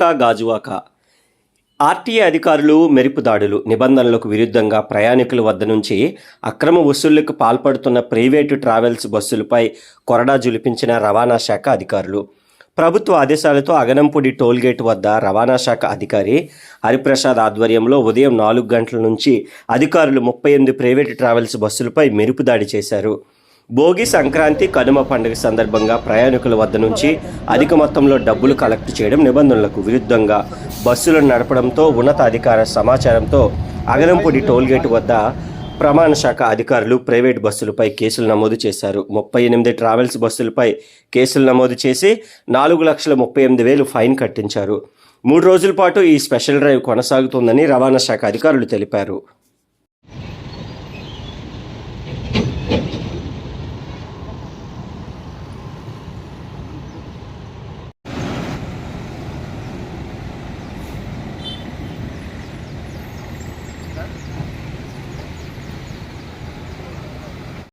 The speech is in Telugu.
కా గాజువాక. ఆర్టీఏ అధికారులు మెరుపు దాడులు నిబంధనలకు విరుద్ధంగా ప్రయాణికుల వద్ద నుంచి అక్రమ వసూళ్ళకు పాల్పడుతున్న ప్రైవేటు ట్రావెల్స్ బస్సులపై కొరడా జులిపించిన రవాణా శాఖ అధికారులు. ప్రభుత్వ ఆదేశాలతో అగనంపూడి టోల్గేట్ వద్ద రవాణా శాఖ అధికారి హరిప్రసాద్ ఆధ్వర్యంలో ఉదయం నాలుగు గంటల నుంచి అధికారులు ముప్పై ఎనిమిది ప్రైవేటు ట్రావెల్స్ బస్సులపై మెరుపు దాడి చేశారు. భోగి సంక్రాంతి కనుమ పండుగ సందర్భంగా ప్రయాణికుల వద్ద నుంచి అధిక మొత్తంలో డబ్బులు కలెక్ట్ చేయడం నిబంధనలకు విరుద్ధంగా బస్సులను నడపడంతో ఉన్నతాధికార సమాచారంతో అగనంపూడి టోల్గేట్ వద్ద ప్రమాణ శాఖ అధికారులు ప్రైవేట్ బస్సులపై కేసులు నమోదు చేశారు. ముప్పై ఎనిమిది ట్రావెల్స్ బస్సులపై కేసులు నమోదు చేసి నాలుగు లక్షల ముప్పై ఎనిమిది వేలు ఫైన్ కట్టించారు. మూడు రోజుల పాటు ఈ స్పెషల్ డ్రైవ్ కొనసాగుతోందని రవాణా శాఖ అధికారులు తెలిపారు.